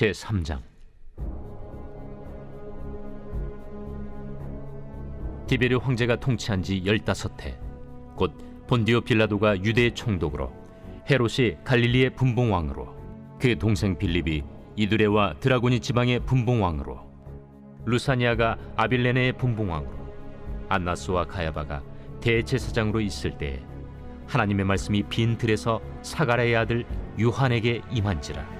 제 3장. 디베르 황제가 통치한 지 15해 곧 본디오 빌라도가 유대의 총독으로 헤롯이 갈릴리의 분봉왕으로 그 동생 빌립이 이두레와 드라고니 지방의 분봉왕으로 루사니아가 아빌레네의 분봉왕으로 안나스와 가야바가 대제사장으로 있을 때에 하나님의 말씀이 빈 들에서 사가랴의 아들 요한에게 임한지라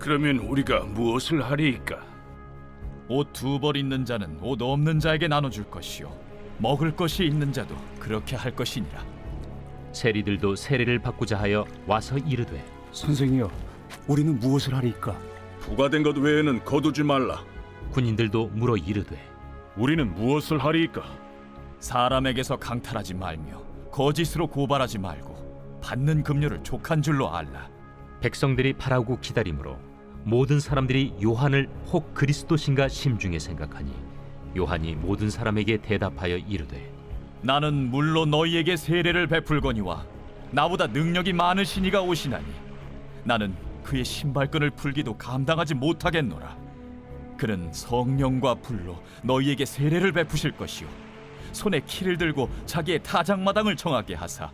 그러면 우리가 무엇을 하리이까? 옷 두 벌 있는 자는 옷 없는 자에게 나눠줄 것이요 먹을 것이 있는 자도 그렇게 할 것이니라 세리들도 세례를 받고자 하여 와서 이르되 선생이여, 우리는 무엇을 하리까? 부과된 것 외에는 거두지 말라. 군인들도 물어 이르되 우리는 무엇을 하리이까? 사람에게서 강탈하지 말며 거짓으로 고발하지 말고 받는 급료를 족한 줄로 알라 백성들이 바라고 기다림으로 모든 사람들이 요한을 혹 그리스도신가 심중에 생각하니 요한이 모든 사람에게 대답하여 이르되 나는 물로 너희에게 세례를 베풀거니와 나보다 능력이 많으시니가 오시나니 나는 그의 신발끈을 풀기도 감당하지 못하겠노라. 그는 성령과 불로 너희에게 세례를 베푸실 것이요 손에 키를 들고 자기의 타작마당을 정하게 하사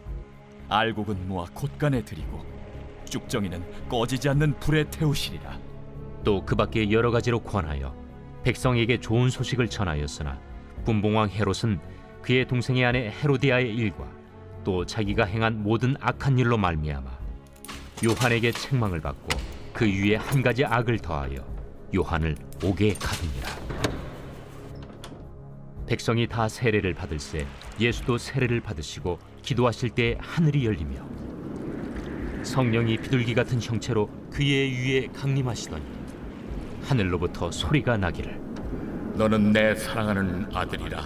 알곡은 모아 곳간에 들이고 쭉정이는 꺼지지 않는 불에 태우시리라. 또 그 밖에 여러 가지로 권하여 백성에게 좋은 소식을 전하였으나 분봉왕 헤롯은 그의 동생의 아내 헤로디아의 일과 또 자기가 행한 모든 악한 일로 말미암아 요한에게 책망을 받고 그 위에 한 가지 악을 더하여 요한을 옥에 가두니라. 백성이 다 세례를 받을새 예수도 세례를 받으시고 기도하실 때 하늘이 열리며 성령이 비둘기 같은 형체로 그의 위에 강림하시더니 하늘로부터 소리가 나기를. 너는 내 사랑하는 아들이라.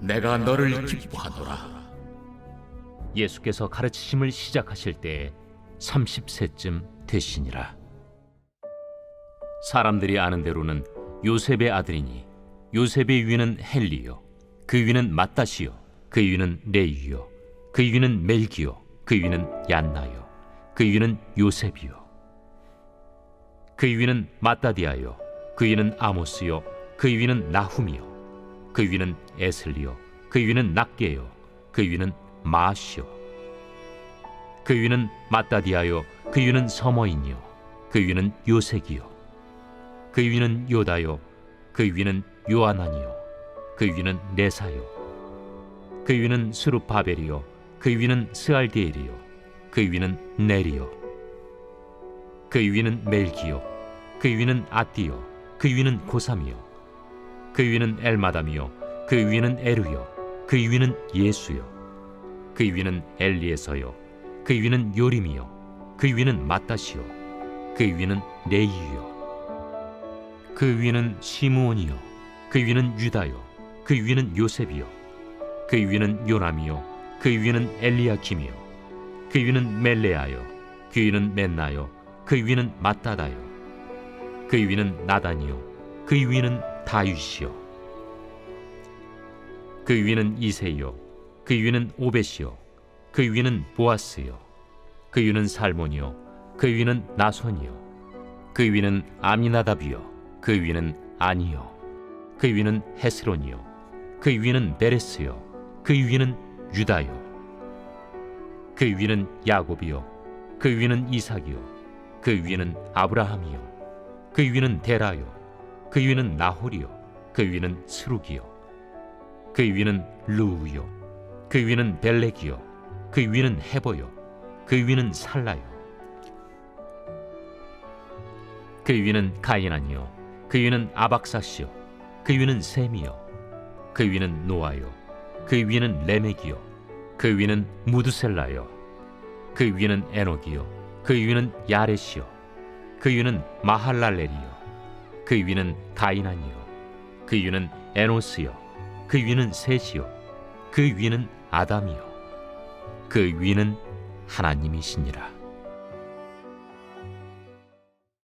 내가 너를 기뻐하노라. 예수께서 가르치심을 시작하실 때에 30세쯤 되시니라. 사람들이 아는 대로는 요셉의 아들이니 요셉의 위는 헬리요 그 위는 마따시요 그 위는 레이요 그 위는 멜기요 그 위는 얀나요 그 위는 요셉이요 그 위는 마따디아요 그 위는 아모스요 그 위는 나훔이요 그 위는 에슬리요 그 위는 낙게요 그 위는 마시요 그 위는 마따디아요 그 위는 서머인이요 그 위는 요색이요 그 위는 요다요 그 위는 요아난이요 그 위는 레사요 그 위는 스룹바벨이요 그 위는 스알디엘이요 그 위는 네리요 그 위는 멜기요 그 위는 아띠요 그 위는 고삼이요 그 위는 엘마담이요 그 위는 에루요 그 위는 예수요 그 위는 엘리에서요 그 위는 요림이요 그 위는 마따시요 그 위는 레이유요 그 위는 시므온이요 그 위는 유다요 그 위는 요셉이요 그 위는 요람이요 그 위는 엘리야킴이요 그 위는 멜레아요 그 위는 멘나요 그 위는 마따다요 그 위는 나단이요 그 위는 다윗이요 그 위는 이세요 그 위는 오벳이요 그 위는 보아스요 그 위는 살몬이요 그 위는 나손이요 그 위는 아미나답이요 그 위는 아니요 그 위는 헤스론이요 그 위는 베레스요 그 위는 유다요 그 위는 야곱이요 그 위는 이삭이요 그 위는 아브라함이요 그 위는 데라요 그 위는 나홀이요 그 위는 스룩이요 그 위는 루우요 그 위는 벨렉이요 그 위는 헤보요 그 위는 살라요 그 위는 가이난이요 그 위는 아박사시요 그 위는 셈이요 그 위는 노아요 그 위는 레멕이요 그 위는 무드셀라요. 그 위는 에녹이요. 그 위는 야렛이요. 그 위는 마할랄렐이요. 그 위는 가이난이요. 그 위는 에노스요. 그 위는 셋이요. 그 위는 아담이요. 그 위는 하나님이시니라